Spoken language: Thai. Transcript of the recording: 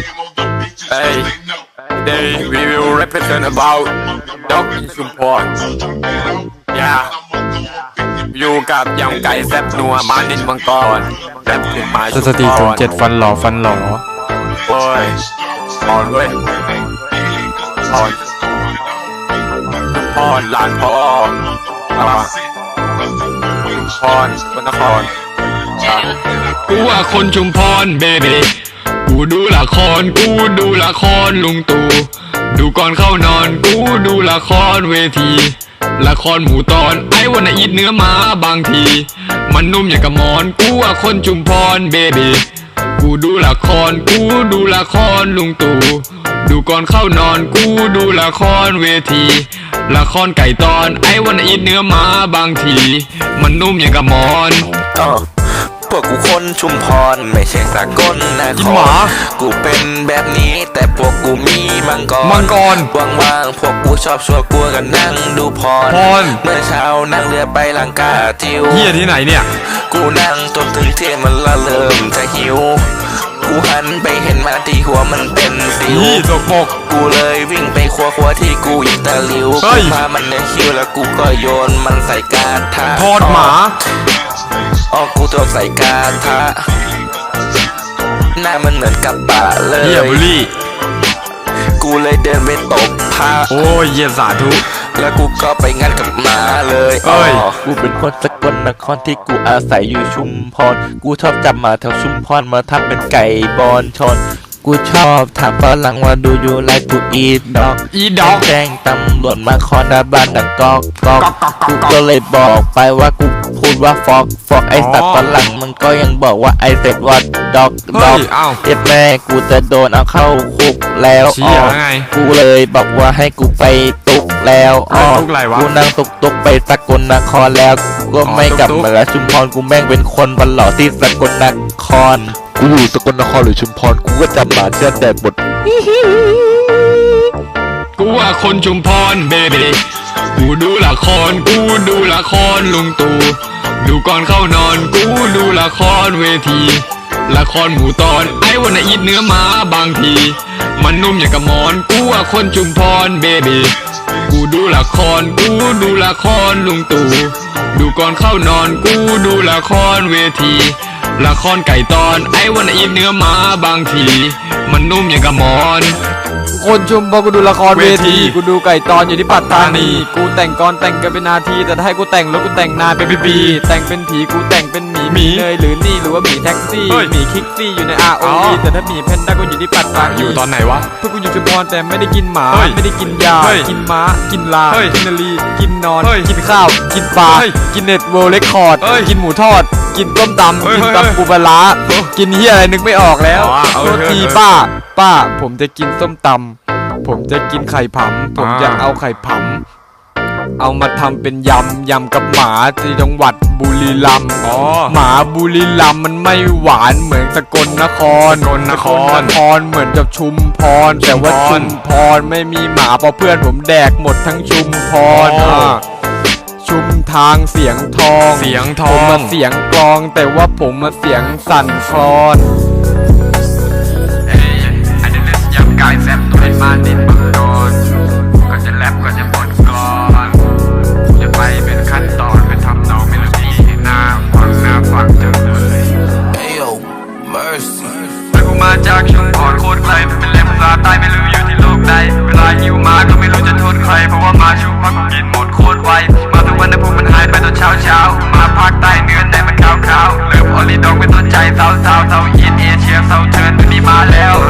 Hey, they we will represent about dog in support. Yeah. อยู่กับยำไก่แซ่บนัวมานินมังกรแซ่บถึงมาสถิติศูนย์เจ็ดฟันหล่อฟันหล่อโอ้ยอ่อนเว้ยอ่อนพ่อนหลานพ่ออ่าพรคนนครอะกูว่าคนชุมพรเบบี กูดูละคร กูดูละครลุงตู่ดูก่อนเข้านอน กูดูละครเวที ละครหมูตอนไอ้วันอีทเนื้อหมาบางที มันนุ่มอย่างกระมอน กูว่าคนชุมพรเบบีกูดูละคร กูดูละครลุงตู่ดูก่อนเข้านอน กูดูละครเวที ละครไก่ตอนไอ้วันอีทเนื้อหมาบางที มันนุ่มอย่างกระมอนอ พวกกูคนชุมพรไม่ใช่สากลนคอีหรมากูเป็นแบบนี้แต่พวกกูมีมังกรมังกรว่างๆพวกกูชอบชัวร์กลัวกันนั่งดูพรพรเมื่อเช้านั่งเรือไปลังกาทิวเฮียที่ไหนเนี่ย กูนั่งจนถึงเที่ยงมันละเริ่มจะหิวกูหันไปเห็นมาที่หัวมันเป็นสิวนี่ตกปกกูเลยวิ่งไปครัวครัวที่กูอีตาหลิวเฮ้กูยพามันในคิวแล้วกูก็โยนมันใส่กาทาทอดหมา ออกกูตัวใส่กาทาหน้ามันเหมือนกับปะเลเฮียบุย ลี่กูเลยเดินไปตบพาโอ้ยเฮียสาธุ แล้วกูก็ไปงัดกับหมาเลยเอ้ยอ๋อกูเป็นคนสกลนครที่กูอาศัยอยู่ชุมพร กูชอบจับหมาแถวชุมพรมาทำเป็นไก่บอลชน กูชอบถามฝรั่งว่าดูยูไลทูอีดอก อีดอก แจ้งตำรวจมาคอนหน้าบ้านดังกอกกอกกูก็เลยบอกไปว่ากู พูดว่าฟอกฟอกไอสัตว์ฝรั่งมันก็ยังบอกว่าไอเสร็จว่าดอกดเฮ้อกยเอ้าเจ็บแม่กูจะโดนเอาเข้าคุกแล้วเชี่ยอ๋อไงกูเลยบอกว่าให้กูไปตุกแล้วอ๋อตุกอะไรวะกูนั่งตุกตุกไปสกลนครแล้วกูก็ไม่อ๋อกลับตุกๆมาแล้วชุมพรกูแม่งเป็นคนบันหล่อที่สกลนครกูอยู่สกลนครหรือชุมพรกูก็จำหมาเชื่อแต่บทกูว่าคนชุมพรเบบี กูดูละคร กูดูละครลุงตู่ดูก่อนเข้านอน กูดูละครเวที ละครหมูตอนไอ้วันอีทเนื้อหมาบางที มันนุ่มอย่างกระมอน กูว่าคนชุมพรเบบีกูดูละคร กูดูละครลุงตู่ดูก่อนเข้านอน กูดูละครเวทีละครไก่ตอนไอ้วันอีทเนื้อหมาบางที มันนุ่มอย่างกระมอน คนชุมพอกูดูละครเวเวทีที กูดูไก่ตอนอยู่ที่ปัตตานี กูแต่งกรแต่งกันเป็นนาที แต่ถ้าให้กูแต่งรถกูแต่งนานเป็นปีๆแต่งเป็นผีกูแต่งเป็นหมีหมีเนยหรือนี่หรือว่าหมีแท็กซี่เฮ้ยหมีคิกซี่อยู่ในอ๋ ROE อแต่ถ้าหมีแพนด้ากูอยู่ที่ปัตตานีอยู่ตอนไหนวะเพื่อกูอยู่ชุมพรแต่ไม่ได้กินหมาเฮ้ยไม่ได้กินยาเฮ้ยกินม้า กินลาเฮ้ยกินนาลี กินนอนเฮ้ยกินข้าว กินปลาเฮ้ยกินเน็ตเวิลด์เรคคอร์ดเฮ้ยกินหมูทอด กินต้มตำเฮ้ยกินเฮ้ยตำปูปลาร้ากินเฮียอะไรนึกไม่ออกแล้วอ๋อเอาโทษเถอะทีเถอะป้า ป้า ผมจะกินส้มตำผมจะกินไข่ผำผมจะอ่าเอาไข่ผำเอามาทำเป็นยำยำกับหมาที่จังหวัดบุรีรัมย์อ๋อหมาบุรีรัมย์มันไม่หวานเหมือนสกลนครสกลนครสกลนครเหมือนกับชุมพร แต่ว่าชุชุมมพพรไม่มีหมาเพราะเพื่อนผมแดกหมดทั้งชุมพรอ๋ออ่าชุมทางเสียงทอง เสียงทผอมมางเสียงกลอง แต่ว่าผมมาเสียงสั่นคลอน เศร้าเศร้าเศร้าอีนเอเชียเศร้าเชิญมีมาแล้ว